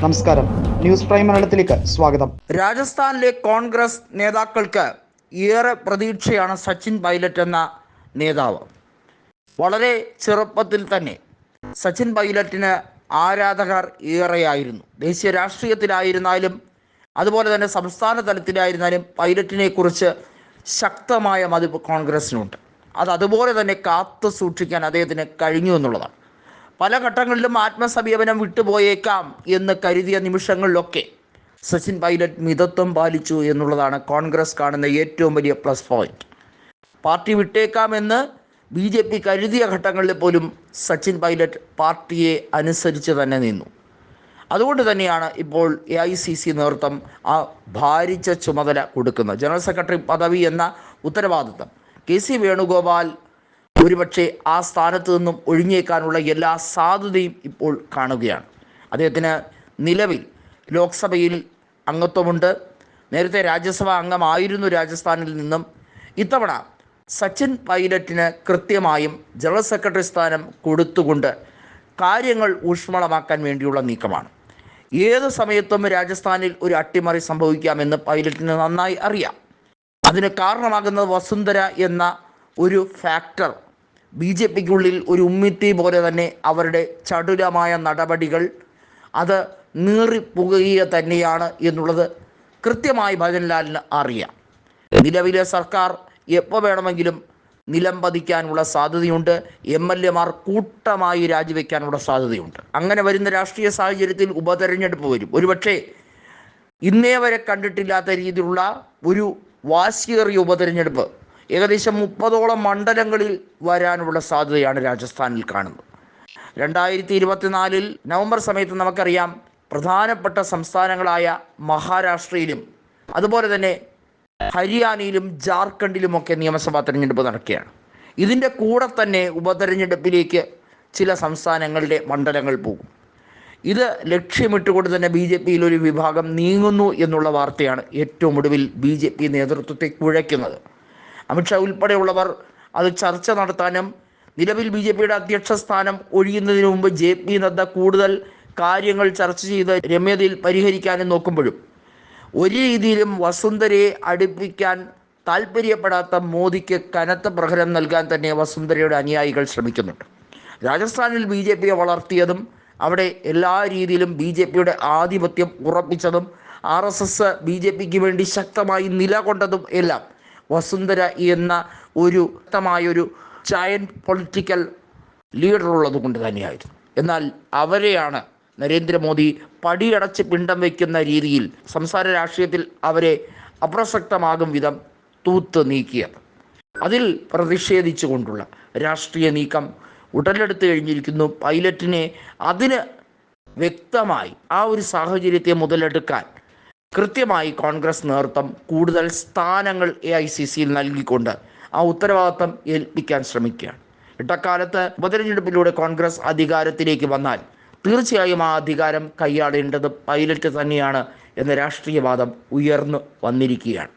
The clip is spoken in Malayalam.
നമസ്കാരം. ന്യൂസ് പ്രൈം മലയാളത്തിലേക്ക് സ്വാഗതം. രാജസ്ഥാനിലെ കോൺഗ്രസ് നേതാക്കൾക്ക് ഏറെ പ്രതീക്ഷയാണ് സച്ചിൻ പൈലറ്റ് എന്ന നേതാവ്. വളരെ ചെറുപ്പത്തിൽ തന്നെ സച്ചിൻ പൈലറ്റിന് ആരാധകർ ഏറെയായിരുന്നു. ദേശീയ രാഷ്ട്രീയത്തിലായിരുന്നാലും അതുപോലെ തന്നെ സംസ്ഥാന തലത്തിലായിരുന്നാലും പൈലറ്റിനെ കുറിച്ച് ശക്തമായ മതിപ്പ് കോൺഗ്രസിനുണ്ട് അത് അതുപോലെ തന്നെ കാത്തു സൂക്ഷിക്കാൻ അദ്ദേഹത്തിന് കഴിഞ്ഞു എന്നുള്ളതാണ്. പല ഘട്ടങ്ങളിലും ആത്മസമീപനം വിട്ടുപോയേക്കാം എന്ന് കരുതിയ നിമിഷങ്ങളിലൊക്കെ സച്ചിൻ പൈലറ്റ് മിതത്വം പാലിച്ചു എന്നുള്ളതാണ് കോൺഗ്രസ് കാണുന്ന ഏറ്റവും വലിയ പ്ലസ് പോയിന്റ്. പാർട്ടി വിട്ടേക്കാമെന്ന് ബി ജെ പി കരുതിയ ഘട്ടങ്ങളിൽ പോലും സച്ചിൻ പൈലറ്റ് പാർട്ടിയെ അനുസരിച്ച് തന്നെ നിന്നു. അതുകൊണ്ട് തന്നെയാണ് ഇപ്പോൾ എ ഐ സി സി നേതൃത്വം ആ ഭാരിച്ച ചുമതല കൊടുക്കുന്നത്. ജനറൽ സെക്രട്ടറി പദവി എന്ന ഉത്തരവാദിത്തം കെ സി വേണുഗോപാൽ ഒരുപക്ഷെ ആ സ്ഥാനത്ത് നിന്നും ഒഴിഞ്ഞേക്കാനുള്ള എല്ലാ സാധ്യതയും ഇപ്പോൾ കാണുകയാണ്. അദ്ദേഹത്തിന് നിലവിൽ ലോക്സഭയിൽ അംഗത്വമുണ്ട്. നേരത്തെ രാജ്യസഭാ അംഗമായിരുന്നു രാജസ്ഥാനിൽ നിന്നും. ഇത്തവണ സച്ചിൻ പൈലറ്റിന് കൃത്യമായും ജനറൽ സെക്രട്ടറി സ്ഥാനം കൊടുത്തുകൊണ്ട് കാര്യങ്ങൾ ഊഷ്മളമാക്കാൻ വേണ്ടിയുള്ള നീക്കമാണ്. ഏത് സമയത്തും രാജസ്ഥാനിൽ ഒരു അട്ടിമറി സംഭവിക്കാമെന്ന് പൈലറ്റിന് നന്നായി അറിയാം. അതിന് കാരണമാകുന്നത് വസുന്ധര എന്ന ഒരു ഫാക്ടർ ബി ജെ പിക്കുള്ളിൽ ഒരു ഉമ്മിത്തി പോലെ തന്നെ അവരുടെ ചടുലമായ നടപടികൾ അത് നീറിപ്പുകയുക തന്നെയാണ് എന്നുള്ളത് കൃത്യമായി ഭജൻലാലിന് അറിയാം. നിലവിലെ സർക്കാർ എപ്പോൾ വേണമെങ്കിലും നിലം പതിക്കാനുള്ള സാധ്യതയുണ്ട്. എം എൽ എമാർ കൂട്ടമായി രാജിവെക്കാനുള്ള സാധ്യതയുണ്ട്. അങ്ങനെ വരുന്ന രാഷ്ട്രീയ സാഹചര്യത്തിൽ ഉപതെരഞ്ഞെടുപ്പ് വരും. ഒരുപക്ഷെ ഇന്നേ വരെ കണ്ടിട്ടില്ലാത്ത രീതിയിലുള്ള ഒരു വാശിയേറിയ ഉപതെരഞ്ഞെടുപ്പ് ഏകദേശം മുപ്പതോളം മണ്ഡലങ്ങളിൽ വരാനുള്ള സാധ്യതയാണ് രാജസ്ഥാനിൽ കാണുന്നത്. രണ്ടായിരത്തി ഇരുപത്തിനാലിൽ നവംബർ സമയത്ത് നമുക്കറിയാം പ്രധാനപ്പെട്ട സംസ്ഥാനങ്ങളായ മഹാരാഷ്ട്രയിലും അതുപോലെ തന്നെ ഹരിയാനയിലും ജാർഖണ്ഡിലുമൊക്കെ നിയമസഭാ തെരഞ്ഞെടുപ്പ് നടക്കുകയാണ്. ഇതിന്റെ കൂടെ തന്നെ ഉപതെരഞ്ഞെടുപ്പിലേക്ക് ചില സംസ്ഥാനങ്ങളുടെ മണ്ഡലങ്ങൾ പോകും. ഇത് ലക്ഷ്യമിട്ടുകൊണ്ട് തന്നെ ബി ജെ പിയിൽ ഒരു വിഭാഗം നീങ്ങുന്നു എന്നുള്ള വാർത്തയാണ് ഏറ്റവും ഒടുവിൽ ബി ജെ പി നേതൃത്വത്തെ കുഴയ്ക്കുന്നത്. അമിത്ഷാ ഉൾപ്പെടെയുള്ളവർ അത് ചർച്ച നടത്താനും നിലവിൽ ബി ജെ പിയുടെ അധ്യക്ഷ സ്ഥാനം ഒഴിയുന്നതിന് മുമ്പ് ജെ പി നദ്ദ കൂടുതൽ കാര്യങ്ങൾ ചർച്ച ചെയ്ത് രമ്യതയിൽ പരിഹരിക്കാനും നോക്കുമ്പോഴും ഒരു രീതിയിലും വസുന്ധരയെ അടുപ്പിക്കാൻ താല്പര്യപ്പെടാത്ത മോദിക്ക് കനത്ത പ്രഹരം നൽകാൻ തന്നെ വസുന്ധരയുടെ അനുയായികൾ ശ്രമിക്കുന്നുണ്ട്. രാജസ്ഥാനിൽ ബി ജെ പിയെ വളർത്തിയതും അവിടെ എല്ലാ രീതിയിലും ബി ജെ പിയുടെ ആധിപത്യം ഉറപ്പിച്ചതും R S S B J പിക്ക് വേണ്ടി ശക്തമായി നിലകൊണ്ടതും എല്ലാം വസുന്ധര എന്ന ഒരു വ്യക്തമായൊരു ചായൻ പൊളിറ്റിക്കൽ ലീഡർ ഉള്ളത് കൊണ്ട് തന്നെയായിരുന്നു. എന്നാൽ അവരെയാണ് നരേന്ദ്രമോദി പടിയടച്ച് പിണ്ടം വയ്ക്കുന്ന രീതിയിൽ സംസാര രാഷ്ട്രീയത്തിൽ അവരെ അപ്രസക്തമാകും വിധം തൂത്ത് നീക്കിയത്. അതിൽ പ്രതിഷേധിച്ചുകൊണ്ടുള്ള രാഷ്ട്രീയ നീക്കം ഉടലെടുത്ത് കഴിഞ്ഞിരിക്കുന്നു. പൈലറ്റിനെ അതിന് വ്യക്തമായി ആ ഒരു സാഹചര്യത്തെ മുതലെടുക്കാൻ കൃത്യമായി കോൺഗ്രസ് നേതൃത്വം കൂടുതൽ സ്ഥാനങ്ങൾ എ ഐ സി സിയിൽ നൽകിക്കൊണ്ട് ആ ഉത്തരവാദിത്തം ഏൽപ്പിക്കാൻ ശ്രമിക്കുകയാണ്. ഇട്ടക്കാലത്ത് ഉപതെരഞ്ഞെടുപ്പിലൂടെ കോൺഗ്രസ് അധികാരത്തിലേക്ക് വന്നാൽ തീർച്ചയായും ആ അധികാരം കൈയാളേണ്ടത് പൈലറ്റ് തന്നെയാണ് എന്ന രാഷ്ട്രീയവാദം ഉയർന്നു വന്നിരിക്കുകയാണ്.